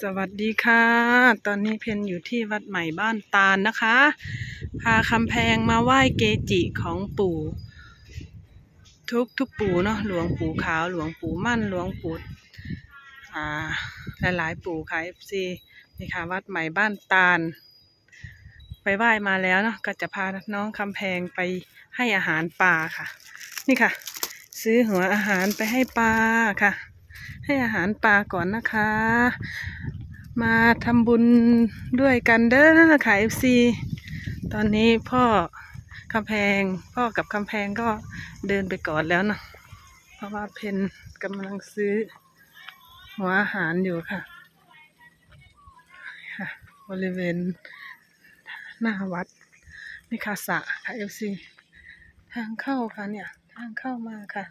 สวัสดีค่ะ ตอนนี้เพนอยู่ที่วัดใหม่บ้านตาลนะคะ พาคำแพงมาไหว้เกจิของปู่ ทุกทุกปู่เนาะหลวงปู่ขาวหลวงปู่มั่นหลวงปู่อ่าหลายๆปู่ค่ะเอฟซีนี่ค่ะวัดใหม่บ้านตาล ไปไหว้มาแล้วเนาะก็จะพาน้องคำแพงไปให้อาหารปลาค่ะ นี่ค่ะ ซื้อหัวอาหารไปให้ปลาค่ะ ให้อาหารปลาก่อนนะคะ มาทำบุญด้วยกันเด้อค่ะ FC ตอนนี้พ่อคำแพง พ่อกับคำแพงก็เดินไปก่อนแล้วเนาะเพราะว่าเพนกำลังซื้อ หัวอาหารอยู่ค่ะค่ะ บริเวณหน้าวัดนี่ค่ะสะค่ะ FC ทางเข้าค่ะเนี่ย ทางเข้ามาค่ะ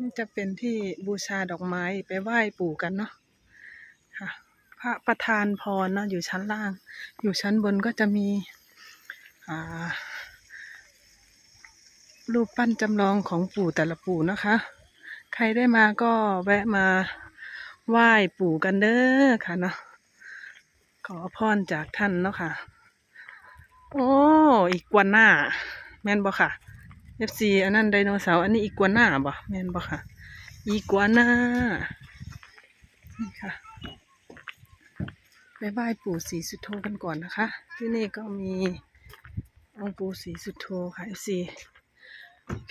นี่จะเป็นที่บูชาดอกไม้ไปไหว้ปู่กันเนาะค่ะพระประธานพรเนาะอยู่ชั้นล่าง อยู่ชั้นบนก็จะมีรูปปั้นจำลองของปู่แต่ละปู่นะคะ ใครได้มาก็แวะมาไหว้ปู่กันเด้อค่ะเนาะขอพรจากท่านเนาะค่ะ โอ้อีกกวน่าแม่นบ่ค่ะ FC อันนั้นไดโนเสาร์อันนี้อีกัวน่าบ่แม่นบ่ค่ะ อีกัวน่านี่ค่ะไปไหว้ปู่ศรีสุโธกันก่อนนะคะ ที่นี่ก็มีองค์ปู่ศรีสุโธค่ะ FC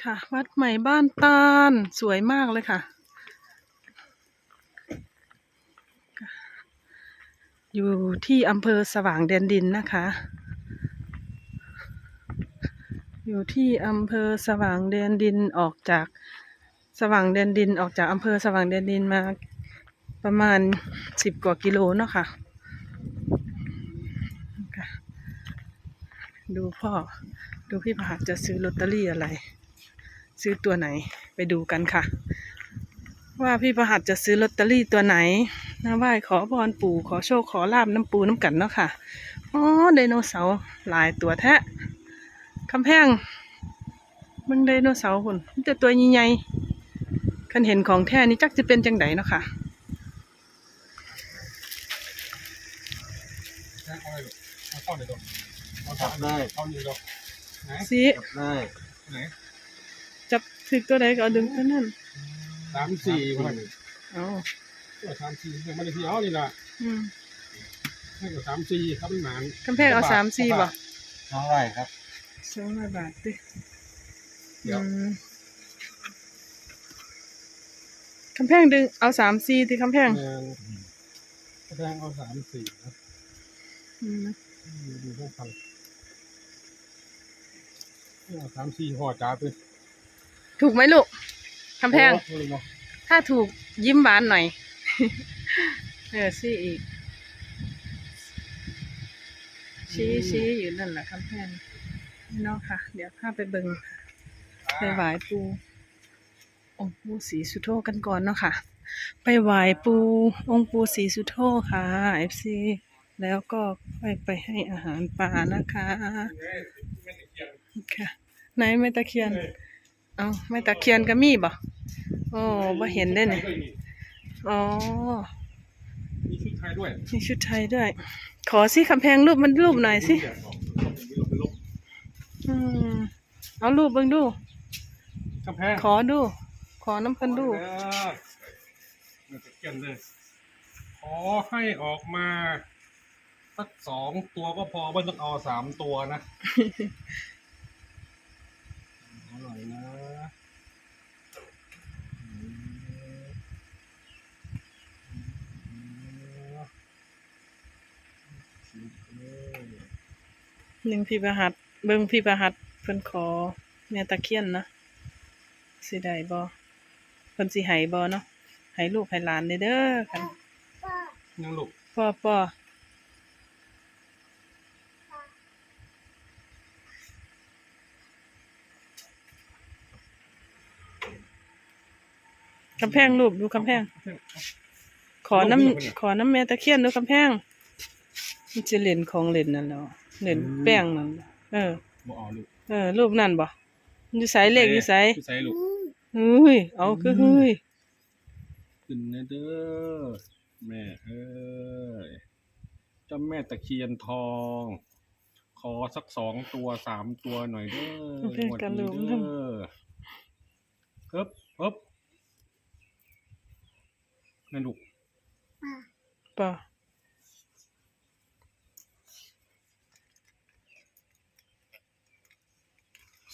ค่ะ วัดใหม่บ้านตาลสวยมากเลยค่ะ อยู่ที่อำเภอสว่างแดนดินนะคะ อยู่ที่อำเภอสว่างแดนดินออกจากสว่างแดนดินออกจากอำเภอสว่างแดนดินมาประมาณสิบกว่ากิโลเนาะค่ะค่ะดูพ่อ ดูพี่ผาจะซื้อลอตเตอรี่อะไร ซื้อตัวไหนไปดูกันค่ะ ว่าพี่ประหัดจะซื้อลอตเตอรี่ตัวไหนนะไหว้ขอพรปู่ขอโชคขอลาบน้ำปูน้ำกันเนาะค่ะอ๋อไดโนเสาร์หลายตัวแท้ คำแพงมึงไดโนเสาร์คนแต่ตัวใหญ่ๆคันเห็นของแท้นี่จักจะเป็นจังไดเนาะค่ะเอาเลยเอาเข้าเลยดอกเอาจับได้เข้าเลยดอกไหนสิจับได้ไหนจับถึกตัวใดก็เอาดึงตัวนั้นสามสี่วันเอาตัวสามสี่ยังไม่ได้ที่เอานี่ล่ะอืมให้กับสามสี่ครับมันหมานคำแพงเอาสามสี่บ่เท่าไหร่ครับ สองร้อยบาทดิเดี๋ยว อืมคำแพงดึงเอาสามสี่ที่คำแพงแดงแสดงเอาสามสี่นะอืมดูดูพวกพันเอาสามสี่ห่อจ้าไปถูกไหมลูกคำแพง โอ้โหเลยเนาะถ้าถูกยิ้มหวานหน่อย เออซี่อีก ชี้ชี้อยู่นั่นแหละครับแพงนี่ เนาะค่ะ เดี๋ยวข้าไปเบิงไปไหว้ปูองค์ปูศรีสุโธกันก่อนเนาะค่ะ ไปไหว้ปูองค์ปูศรีสุโธค่ะเอฟซีแล้วก็ไปไปให้อาหารปลานะคะค่ะไหนไม้ตะเคียน เอาไม้ตะเคียนก็มีบ่โอ้บ่เห็นได้เนี่ยอ๋อมีชุดไทยด้วยมีชุดไทยด้วย ขอสิคำแพงรูปมันรูปหน่อยสิ เดี๋ยวเอาไปลบ อืมเอารูปเบิ่งดู กำแพงขอดู ขอน้ำเพันดูเออเนี่ยจะเขียนเลย ขอให้ออกมาสักสองตัวก็พอไม่ต้องเอาสามตัวนะอร่อยนะอืมหนึ่งพี่ประหัด เบิ่งพี่ประหัดเพิ่นขอแม่ตะเคียนนะสิได้บ่เพิ่นสิให้บ่เนาะให้ลูกให้หลานเด้อเด้อกันยังลูกพ่อพ่อคำแพงรูปดูคำแพง ขอน้ำขอน้ำแม่ตะเคียนดูคำแพง มันจะเล่นของเล่นนั่นเนาะเล่นแป้งนั่น เออบ่เอาลูกเออรูปนั่นบ่อยู่ไสเลขอยู่ไสอยู่ใส่ลูกเฮ้ยเอาคือเฮ้ยขึ้นนะเด้อแม่เอ้ยเจ้าแม่ตะเคียนทอง ขอสักสองตัวสามตัวหน่อยเด้อเพื่อนงวดกันนี้หลุมเด้อฮึบฮึบนั่นลูกป่ะ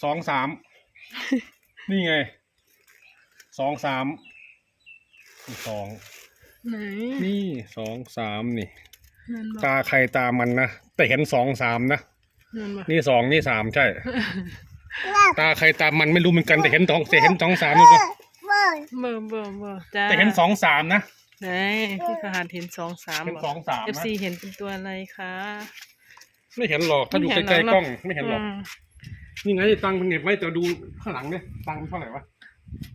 สองสาม นี่ไง สองสามนี่สอง ไหนนี่สองสามนี่ นั่นบ่ตาใครตามันนะ แต่เห็นสองสามนะ นั่นบ่นี่สองนี่สามใช่ ตาใครตามันไม่รู้เหมือนกันแต่เห็นสองแต่เห็นสองสามนี่ก็เบอร์เบอร์เบอร์จ้าแต่เห็นสองสามนะ ไหนพี่ประหารเห็นสองสามเห็นบ่สองสามเอฟนะ ซีเห็นเป็นตัวอะไรคะไม่เห็นหรอกถ้าอยู่ไม่เห็นใกล้หรอกๆกล้อง ไม่เห็นหรอกอืม นี่ไงตังค์มันเน็บไว้แต่ดูข้างหลังเนี่ยตังค์เท่าไหร่วะ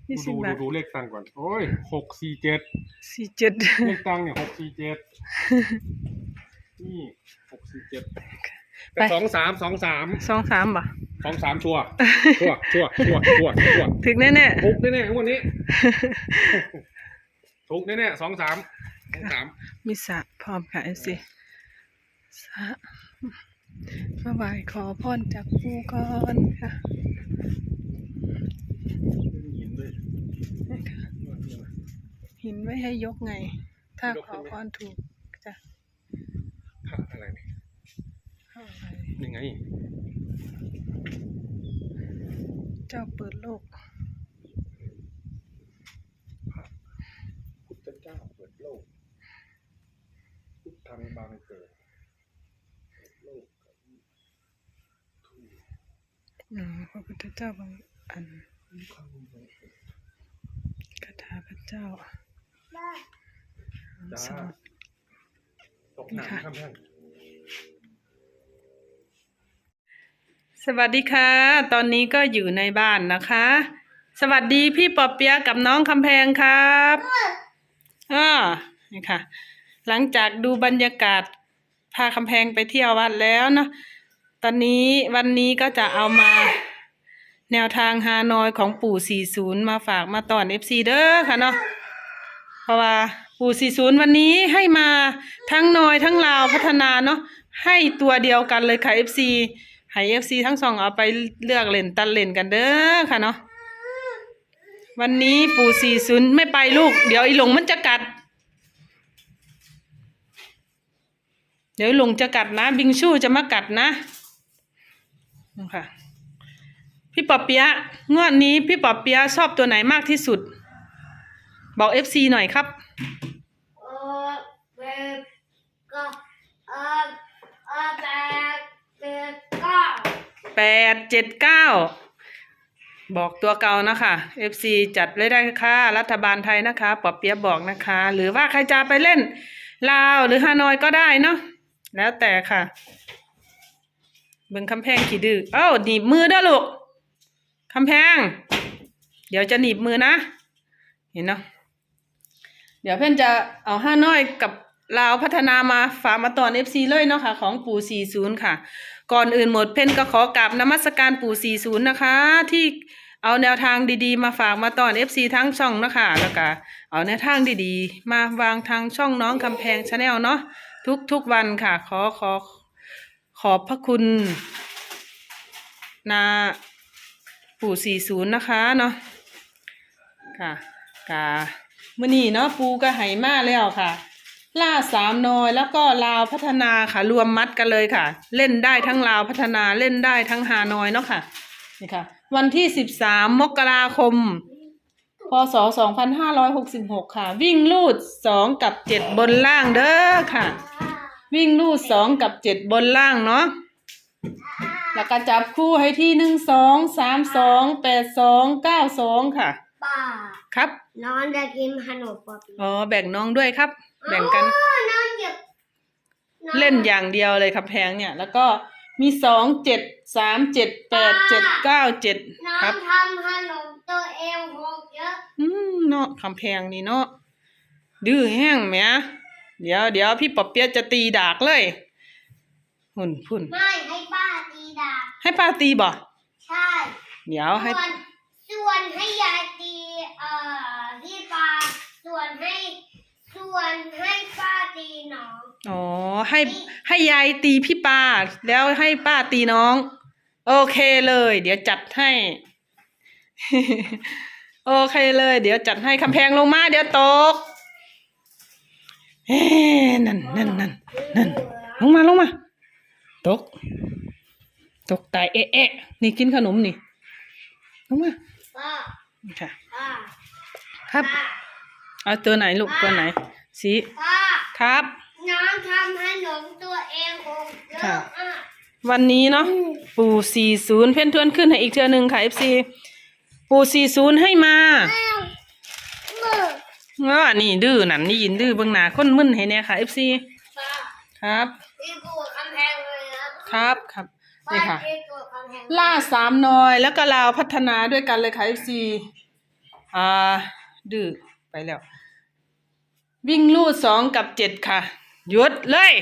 ยี่สิดูบบาดูทดูเลขตังค์ก่อน โอ้ยหกสี่เจ็ดสี่เจ็ดเลขตังค์เนี่ยหกสี่เจ็ดนี่หกสี่เจ็ดแต่สองสามสองสามสองสามบ่สองสามชัวร์ชัวร์ชัวร์ชัวร์ชัวร์ชัวร์ถึงแน่แน่ถูกแน่ๆงวันนี้ ถูกแน่ๆสองสามสองสาม ๆมีสระพร้อมค่ะเอฟซีสระ มาไหว้ขอพรจากปู่ก่อนค่ะหินด้วยนี่ค่ะหินไว้ให้ยกไง ถ้าขอพรถูกจะพระอะไรเนี่ยเข้าไปนี่ไง เจ้าเปิดโลกพุทธเจ้าเปิดโลกพุทธังบางเกิดเปิดโลกกับทู อืมพระพุทธเจ้าบางอันพุทธังบางเกิดคาถาพระเจ้าจ้าสวัสดีตกหนักค่ะครับท่านสวัสดีค่ะ ตอนนี้ก็อยู่ในบ้านนะคะ สวัสดีพี่ปอเปียกับน้องคำแพงครับอ่านี่ค่ะ หลังจากดูบรรยากาศพาคำแพงไปเที่ยววัดแล้วเนาะ ตอนนี้วันนี้ก็จะเอามาแนวทางฮานอยของปู่ 40 มาฝากมาตอน FC เด้อค่ะเนาะเพราะว่าปู่ 40 วันนี้ให้มาทั้งนอยทั้งลาวพัฒนาเนาะให้ตัวเดียวกันเลยค่ะ FC ให้ FC ทั้งสองเอาไปเลือกเล่นตัดเล่นกันเด้อค่ะเนาะวันนี้ปู่ 40 ไม่ไปลูก เดี๋ยวอีหลงมันจะกัด เดี๋ยวหลงจะกัดนะ บิงชูจะมากัดนะ นะคะพี่ปอเปียะงวดนี้พี่ปอเปียะชอบตัวไหนมากที่สุด บอก FC หน่อยครับเออเบกก็เออเออแบกเบกก็แปดเจ็ดเก้าบอกตัวเก่านะคะ FC จัดเลยได้ค่ะ รัฐบาลไทยนะคะปอเปียะบอกนะคะ หรือว่าใครจะไปเล่นลาวหรือฮานอยก็ได้เนาะแล้วแต่ค่ะ เบิ่งคำแพงขี้ดื้อเอ้าหนีบมือเด้อลูกคำแพง เดี๋ยวจะหนีบมือนะ เห็นเนาะเดี๋ยวเพื่อนจะเอาห้าน้อยกับลาวพัฒนามาฝากมาตอน FC เลยเนาะค่ะ ของปู่40ค่ะ ก่อนอื่นหมดเพ่นก็ขอกราบนมัสการปู่40นะคะ ที่เอาแนวทางดีๆ มาฝากมาตอน FC ทั้งช่องนะคะแล้วก็เอาแนวทางดีๆ มาวางทางช่องน้องกำแพงชาแนลเนาะทุกๆวันค่ะ ขอขอ ขอบพระคุณ นาปู่40นย์นะคะเนาะค่ะกามื่อนี้เนาะปูก็ไหมาแล้วค่ะ ล่าสามน้อยแล้วก็ลาวพัฒนาค่ะ รวมมัดกันเลยค่ะ เล่นได้ทั้งลาวพัฒนาเล่นได้ทั้งฮานอยเนาะค่ะนี่ค่ะ วันที่สิบสามมกราคมพศสองพันห้าร้อยหกสิบหกค่ะ วิ่งลูดสองกับเจ็ดบนล่างเด้อค่ะ วิ่งลูดสองกับเจ็ดบนล่างเนาะแล้วก็จับคู่ให้ที่หนึ่งสองสามสองแปดสองเก้าสองค่ะ ป้าครับ น้องจะกินขนมป๊อปปี้อ๋อแบ่งน้องด้วยครับ แบ่งกันอ้าวน้องหยิบองเล่นอย่างเดียวเลยครับแพงเนี่ย แล้วก็มีสองเจ็ดสามเจ็ดแปดเจ็ดเก้าเจ็ดน้อครังบ ทำขนมตัวเองหกเยอะ อืมเนาะคำแพงนี่เนาะดื้อแห้งแหม เดี๋ยวเดี๋ยวพี่ปอบเปียะจะตีดากเลยหุ่นหุ่นไม่ให้ป้าตีดาบให้ป้าตีบ่ใช่เดี๋ยวให้ ส่วนส่วนให้ยายตีเอ่อที่ปลาส่วนให้ส่วนให้ป้าตีน้อง อ๋อ ให้ให้ยายตีพี่ปาแล้วให้ป้าตีน้อง โอเคเลย เดี๋ยวจัดให้ โอเคเลย เดี๋ยวจัดให้คำแพงลงมา เดี๋ยวตก เอ๊ะนั่นนั่นนั่นนั่นลงมาลงมาตก ตกตายเอ๊ะเอ๊ะนี่กินขนมนี่ลงมาค่ะครับเอาตัวไหนลูกตัวไหน สีครับน้องทำขนมตัวเองคงเยค่ะอะอะ วันนี้เนาะปู่สี่ศูนย์เพ่นทวนขึ้นให้อีกเทือหนึ่งค่ะ FC ปู่สี่ศูนย์ให้มา เออนี่ดื้อนั่นนี่ยินดื้อเบิ่งหน้าคนมึนให้เนี่ยค่ะ FC ป้าครับตีตัวกำแพงเลยนะครับ ครับป้านี่ค่ะตีตัวกำแพงล่าสามน้อยแล้วก็ลาวพัฒนาด้วยกันเลยค่ะ FC อ่า ดื้อไปแล้ว วิ่งลู่สองกับเจ็ดค่ะ หยุดเลย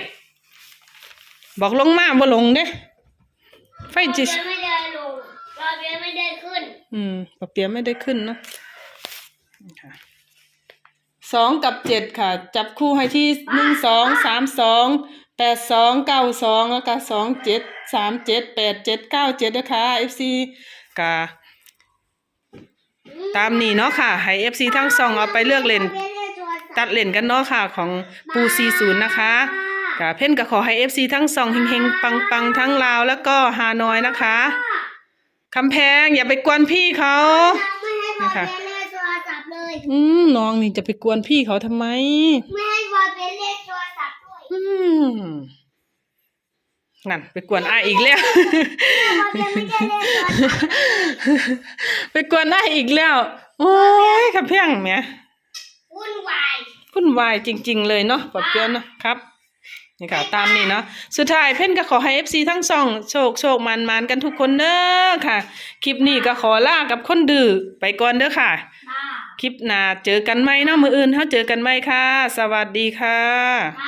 บอกลงมาบ่ลงเด้ไฟเราจิเบียร์ไม่ได้ลงเราเบียร์ไม่ได้ขึ้น อืมปะเปียไม่ได้ขึ้นเนอะนี่ค่ะ สองกับเจ็ดค่ะ จับคู่ให้ที่หนึ่งสองสามสองแปดสองเก้าสองแล้วก็สองเจ็ดสามเจ็ดแปดเจ็ดเก้าเจ็ดนะคะ FC กะตามนี้เนาะค่ะ ให้ FC ทั้งสองเอาไปเลือกเล่นตัดเล่นกันเนาะค่ะ ของปูซีศูนย์นะคะกะเพ่นก็ขอให้ FC ทั้งสองเฮงๆ ปังๆ ทั้งลาวแล้วก็ฮานอยนะคะคำแพงอย่าไปกวนพี่เขาไม่ให้บอลเป็นเล่น อืมน้องนี่จะไปกวนพี่เขาทำไม ไม่ให้บอลเป็นเล่นโทรศัพท์ด้วยอืมนั่นไปกวนอ้ายอีกแล้ว บอลเป็นไม่ได้เล่นโทรศัพท์ไปกวนอ้ายอีกแล้ว โอ้ยขับเพียงแหม่วุ่นวาย วุ่นวายจริง ๆ เลยเนาะปอบเปียวเนาะครับ นี่ค่ะ ตามนี้เนาะสุดท้ายเพ่นก็ขอให้ FC ทั้งสองโชคโชคมันมันกันทุกคนเด้อค่ะ คลิปนี้ก็ขอลากับคนดื้อไปก่อนเด้อค่ะป้า คลิปหน้าเจอกันไหมเนาะมืออื่นเขาเจอกันไหมค่ะ สวัสดีค่ะ